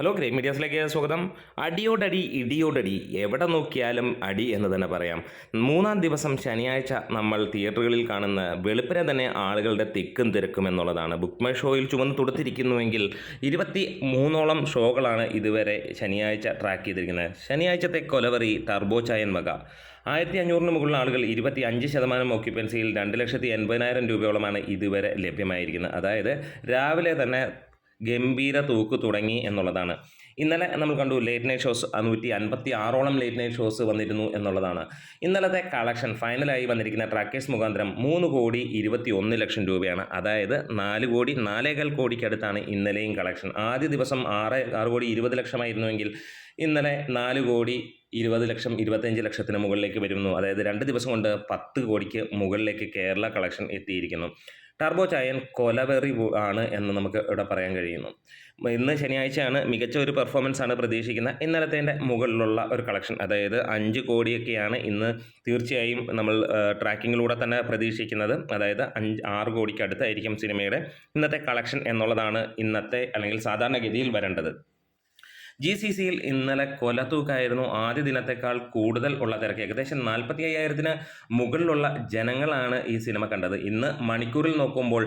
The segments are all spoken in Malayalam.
ഹലോ ഗ്രേ മീഡിയാസിലേക്ക് സ്വാഗതം. അടിയോടടി ഇടിയോടടി എവിടെ നോക്കിയാലും അടി എന്ന് തന്നെ പറയാം. മൂന്നാം ദിവസം ശനിയാഴ്ച നമ്മൾ തിയേറ്ററുകളിൽ കാണുന്ന വെളുപ്പിനെ തന്നെ ആളുകളുടെ തിക്കും തിരക്കും എന്നുള്ളതാണ്. ബുക്ക് മൈ ഷോയിൽ ചുമന്ന് തുടുത്തിരിക്കുന്നുവെങ്കിൽ ഇരുപത്തി മൂന്നോളം ഷോകളാണ് ഇതുവരെ ശനിയാഴ്ച ട്രാക്ക് ചെയ്തിരിക്കുന്നത്. ശനിയാഴ്ചത്തെ കൊലവറി ടർബോ ചായൻ വക ആയിരത്തി അഞ്ഞൂറിന് മുകളിൽ ആളുകൾ ഇരുപത്തി അഞ്ച് ശതമാനം ഓക്യുപ്പൻസിയിൽ രണ്ട് ലക്ഷത്തി എൺപതിനായിരം രൂപയോളമാണ് ഇതുവരെ ലഭ്യമായിരിക്കുന്നത്. അതായത് രാവിലെ തന്നെ ഗംഭീര തൂക്ക് തുടങ്ങി എന്നുള്ളതാണ്. ഇന്നലെ നമ്മൾ കണ്ടു ലേറ്റ് നൈറ്റ് ഷോസ് നൂറ്റി അൻപത്തി ആറോളം ലേറ്റ് നൈറ്റ് ഷോസ് വന്നിരുന്നു എന്നുള്ളതാണ്. ഇന്നലത്തെ കളക്ഷൻ ഫൈനലായി വന്നിരിക്കുന്ന ട്രാക്കേഴ്സ് മുഖാന്തരം മൂന്ന് കോടി ഇരുപത്തി ഒന്ന് ലക്ഷം രൂപയാണ്. അതായത് നാല് കോടി നാലേകാൽ കോടിക്കടുത്താണ് ഇന്നലെയും കളക്ഷൻ ആദ്യ ദിവസം ആറ് ആറ് കോടി ഇരുപത് ലക്ഷമായിരുന്നുവെങ്കിൽ ഇന്നലെ നാല് കോടി ഇരുപത് ലക്ഷം ഇരുപത്തഞ്ച് ലക്ഷത്തിന് മുകളിലേക്ക് വരുന്നു. അതായത് രണ്ട് ദിവസം കൊണ്ട് പത്ത് കോടിക്ക് മുകളിലേക്ക് കേരള കളക്ഷൻ എത്തിയിരിക്കുന്നു. ടർബോ ചായൻ കൊലവെറി ആണ് എന്ന് നമുക്ക് ഇവിടെ പറയാൻ കഴിയുന്നു. ഇന്ന് ശനിയാഴ്ചയാണ് മികച്ച ഒരു പെർഫോമൻസ് ആണ് പ്രതീക്ഷിക്കുന്നത്. ഇന്നലത്തേന്റെ മുകളിലുള്ള ഒരു കളക്ഷൻ അതായത് അഞ്ച് കോടിയൊക്കെയാണ് ഇന്ന് തീർച്ചയായും നമ്മൾ ട്രാക്കിങ്ങിലൂടെ തന്നെ പ്രതീക്ഷിക്കുന്നത്. അതായത് അഞ്ച് ആറ് കോടിക്ക് അടുത്തായിരിക്കും സിനിമയുടെ ഇന്നത്തെ കളക്ഷൻ എന്നുള്ളതാണ് ഇന്നത്തെ അല്ലെങ്കിൽ സാധാരണഗതിയിൽ വരേണ്ടത്. ജി സി സിയിൽ ഇന്നലെ കൊലത്തൂക്കായിരുന്നു ആദ്യ ദിനത്തേക്കാൾ കൂടുതൽ ഉള്ള തിരക്ക്. ഏകദേശം നാൽപ്പത്തി അയ്യായിരത്തിന് മുകളിലുള്ള ജനങ്ങളാണ് ഈ സിനിമ കണ്ടത്. ഇന്ന് മണിക്കൂറിൽ നോക്കുമ്പോൾ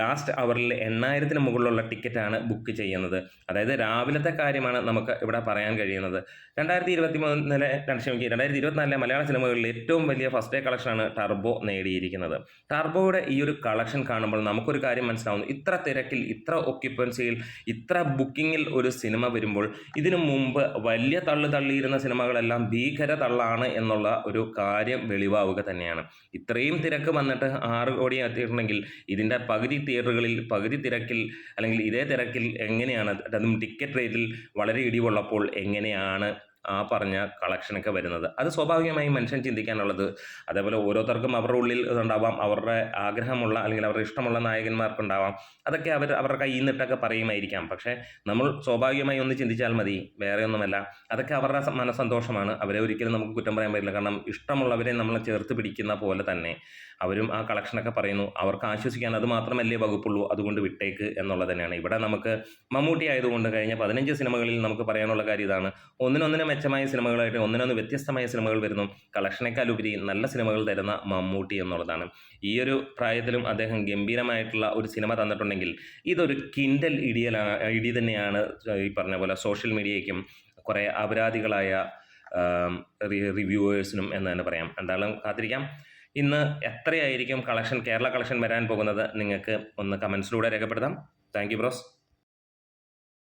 ലാസ്റ്റ് അവറിൽ എണ്ണായിരത്തിന് മുകളിലുള്ള ടിക്കറ്റാണ് ബുക്ക് ചെയ്യുന്നത്. അതായത് രാവിലത്തെ കാര്യമാണ് നമുക്ക് ഇവിടെ പറയാൻ കഴിയുന്നത്. രണ്ടായിരത്തി ഇരുപത്തി മൂന്നിലെ രണ്ടായിരത്തി ഇരുപത്തിനാലിലെ മലയാള സിനിമകളിൽ ഏറ്റവും വലിയ ഫസ്റ്റ് ഡേ കളക്ഷനാണ് ടർബോ നേടിയിരിക്കുന്നത്. ടർബോയുടെ ഈ ഒരു കളക്ഷൻ കാണുമ്പോൾ നമുക്കൊരു കാര്യം മനസ്സിലാവുന്നു. ഇത്ര തിരക്കിൽ ഇത്ര ഒക്യുപ്പൻസിയിൽ ഇത്ര ബുക്കിങ്ങിൽ ഒരു സിനിമ വരുമ്പോൾ ഇതിനു മുമ്പ് വലിയ തള്ളു തള്ളിയിരുന്ന സിനിമകളെല്ലാം ഭീകര തള്ളാണ് എന്നുള്ള ഒരു കാര്യം വെളിവാവുക തന്നെയാണ്. ഇത്രയും തിരക്ക് വന്നിട്ട് ആറ് കോടി എത്തിയിട്ടുണ്ടെങ്കിൽ ഇതിന്റെ പകുതി തിയേറ്ററുകളിൽ പകുതി തിരക്കിൽ അല്ലെങ്കിൽ ഇതേ തിരക്കിൽ എങ്ങനെയാണ്? അതും ടിക്കറ്റ് റേറ്റിൽ വളരെ ഇടിവുള്ളപ്പോൾ എങ്ങനെയാണ് ആ പറഞ്ഞ കളക്ഷനൊക്കെ വരുന്നത്. അത് സ്വാഭാവികമായും മനുഷ്യൻ ചിന്തിക്കാനുള്ളത് അതേപോലെ ഓരോരുത്തർക്കും അവരുടെ ഉള്ളിൽ ഉണ്ടാവാം അവരുടെ ആഗ്രഹമുള്ള അല്ലെങ്കിൽ അവരുടെ ഇഷ്ടമുള്ള നായകന്മാർക്കുണ്ടാവാം. അതൊക്കെ അവർ അവരുടെ കയ്യിൽ നിന്നിട്ടൊക്കെ പറയുമായിരിക്കാം. പക്ഷേ നമ്മൾ സ്വാഭാവികമായി ഒന്ന് ചിന്തിച്ചാൽ മതി വേറെ ഒന്നുമല്ല. അതൊക്കെ അവരുടെ മനസ്സന്തോഷമാണ്. അവരെ ഒരിക്കലും നമുക്ക് കുറ്റം പറയാൻ പറ്റില്ല. കാരണം ഇഷ്ടമുള്ളവരെ നമ്മൾ ചേർത്ത് പിടിക്കുന്ന പോലെ തന്നെ അവരും ആ കളക്ഷനൊക്കെ പറയുന്നു. അവർക്ക് ആശ്വസിക്കാൻ അത് മാത്രമല്ലേ വകുപ്പുള്ളൂ. അതുകൊണ്ട് വിട്ടേക്ക് എന്നുള്ളത് തന്നെയാണ്. ഇവിടെ നമുക്ക് മമ്മൂട്ടി ആയതുകൊണ്ട് കഴിഞ്ഞ പതിനഞ്ച് സിനിമകളിൽ നമുക്ക് പറയാനുള്ള കാര്യം ഇതാണ്. ഒന്നിനൊന്നിന് മെച്ചമായ സിനിമകളായിട്ട് ഒന്നിനൊന്ന് വ്യത്യസ്തമായ സിനിമകൾ വരുന്നു. കളക്ഷനേക്കാൾ ഉപരി നല്ല സിനിമകൾ തരുന്ന മമ്മൂട്ടി എന്നുള്ളതാണ്. ഈ ഒരു പ്രായത്തിലും അദ്ദേഹം ഗംഭീരമായിട്ടുള്ള ഒരു സിനിമ തന്നിട്ടുണ്ടെങ്കിൽ ഇതൊരു കിൻഡൽ ഇടിയൽ ഇടി തന്നെയാണ് ഈ പറഞ്ഞ പോലെ സോഷ്യൽ മീഡിയയ്ക്കും കുറേ അപരാധികളായ റിവ്യൂവേഴ്സിനും എന്ന് തന്നെ പറയാം. എന്തായാലും കാത്തിരിക്കാം. ഇന്ന് എത്രയായിരിക്കും കളക്ഷൻ കേരള കളക്ഷൻ വരാൻ പോകുന്നത് നിങ്ങൾക്ക് ഒന്ന് കമൻസിലൂടെ രേഖപ്പെടുത്താം. Thank you bros.